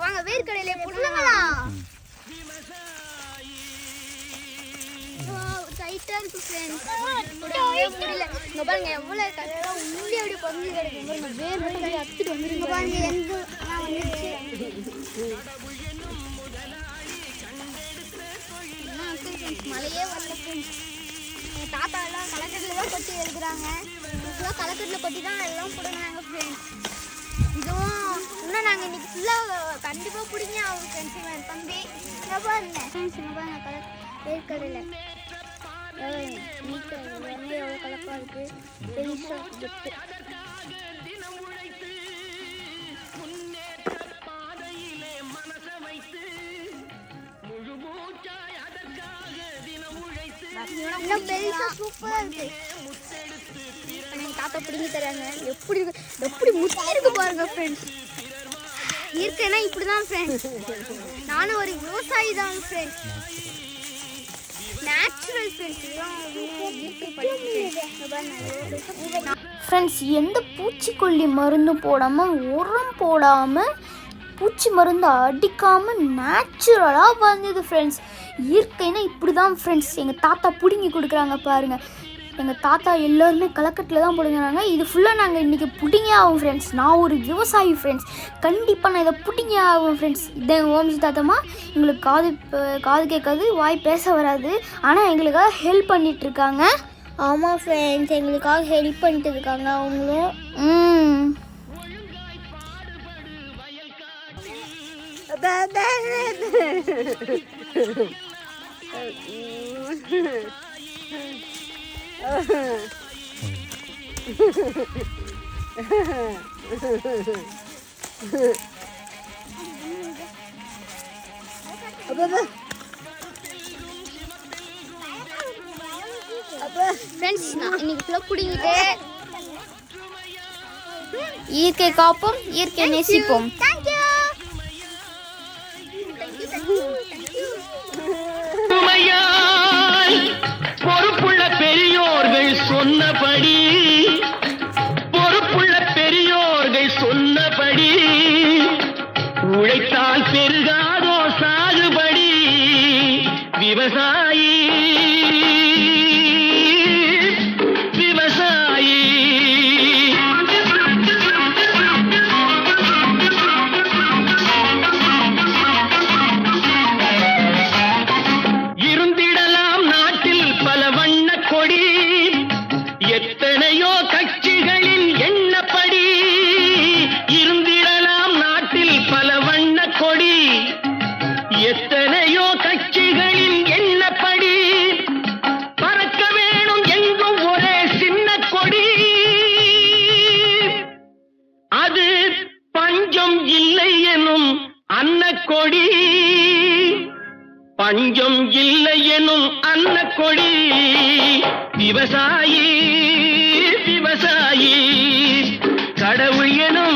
வாங்க வேர்க்கடையில புடுங்கலாம் டைட்டா இருக்கு ஃப்ரெண்ட்ஸ் முடியல இங்க பாருங்க எவ்வளவு கரெக்டா உள்ளே அப்படி பங்கு கிடைக்கும் பாருங்க வேர் மட்டும் அத்துட்டு வந்துருங்க பாருங்க எந்த நான் வந்துச்சு என்ன இருக்கு friends? மழையே வரல ஃப்ரெண்ட்ஸ் எங்கள் தாத்தா எல்லாம் கலக்கட்டில் தான் கொட்டி எழுதுறாங்க. ஃபுல்லாக கலக்கட்டில் கொட்டி தான் எல்லாம் ஃப்ரெண்ட்ஸ் இதுவும் இன்னும் நாங்கள் இன்னைக்கு ஃபுல்லாக கண்டிப்பாக பிடிங்க அவங்க ஃப்ரெண்ட்ஸ் தம்பி இங்கே பாருங்க பாருங்க கலர் எவ்வளோ கலப்பாக இருக்குது இன்னும் பெருசா சூப்பரா இருக்கு. எங்க தாத்தா பிடிங்கி தராங்க. எப்படி இருக்கு? எப்படி முத்தி இருக்கு பாருங்க ஃப்ரெண்ட்ஸ் இயற்கைனா இப்படிதான் ஃப்ரெண்ட்ஸ் நானும் ஒரு விவசாயி தான் ஃப்ரெண்ட்ஸ் நேச்சுரல் ஃப்ரெண்ட்ஸ் ஃப்ரெண்ட்ஸ் எந்த பூச்சிக்கொல்லி மருந்தும் போடாமல் உரம் போடாமல் பூச்சி மருந்து அடிக்காமல் நேச்சுரலாக வந்தது ஃப்ரெண்ட்ஸ் இயற்கைனா இப்படி தான் ஃப்ரெண்ட்ஸ் எங்கள் தாத்தா பிடுங்கி கொடுக்குறாங்க பாருங்கள் எங்கள் தாத்தா எல்லாருமே கலக்கட்டில் தான் பிடுங்குறாங்க. இது ஃபுல்லாக நாங்கள் இன்றைக்கி பிடிங்க ஆகும் ஃப்ரெண்ட்ஸ் நான் ஒரு விவசாயி ஃப்ரெண்ட்ஸ் கண்டிப்பாக நான் இதை பிடிங்க ஆகும் ஃப்ரெண்ட்ஸ் இதை ஓம்ஜி தாத்தம்மா எங்களுக்கு காது காது கேட்காது வாய் பேச வராது. ஆனால் எங்களுக்காக ஹெல்ப் பண்ணிட்டு இருக்காங்க. ஆமாம் ஃப்ரெண்ட்ஸ் எங்களுக்காக ஹெல்ப் பண்ணிட்டு இருக்காங்க அவங்களும். ஃப்ரெண்ட்ஸ் நான் இன்னைக்கு இயற்கை காப்போம் இயற்கை நேசிப்போம். தேங்க்யூ பொறுப்புள்ள பெரியோர்கள் சொன்னபடி பொறுப்புள்ள பெரியோர்கள் சொன்னபடி உழைத்தால் பெருகாதோ சாகுபடி விவசாயி எத்தனையோ கட்சிகளின் என்னப்படி பறக்க வேணும் எங்கும் ஒரே சின்ன கொடி. அது பஞ்சம் இல்லை எனும் அன்ன கொடி. பஞ்சம் இல்லை எனும் அன்ன கொடி. விவசாயி விவசாயி கடவுள் எனும்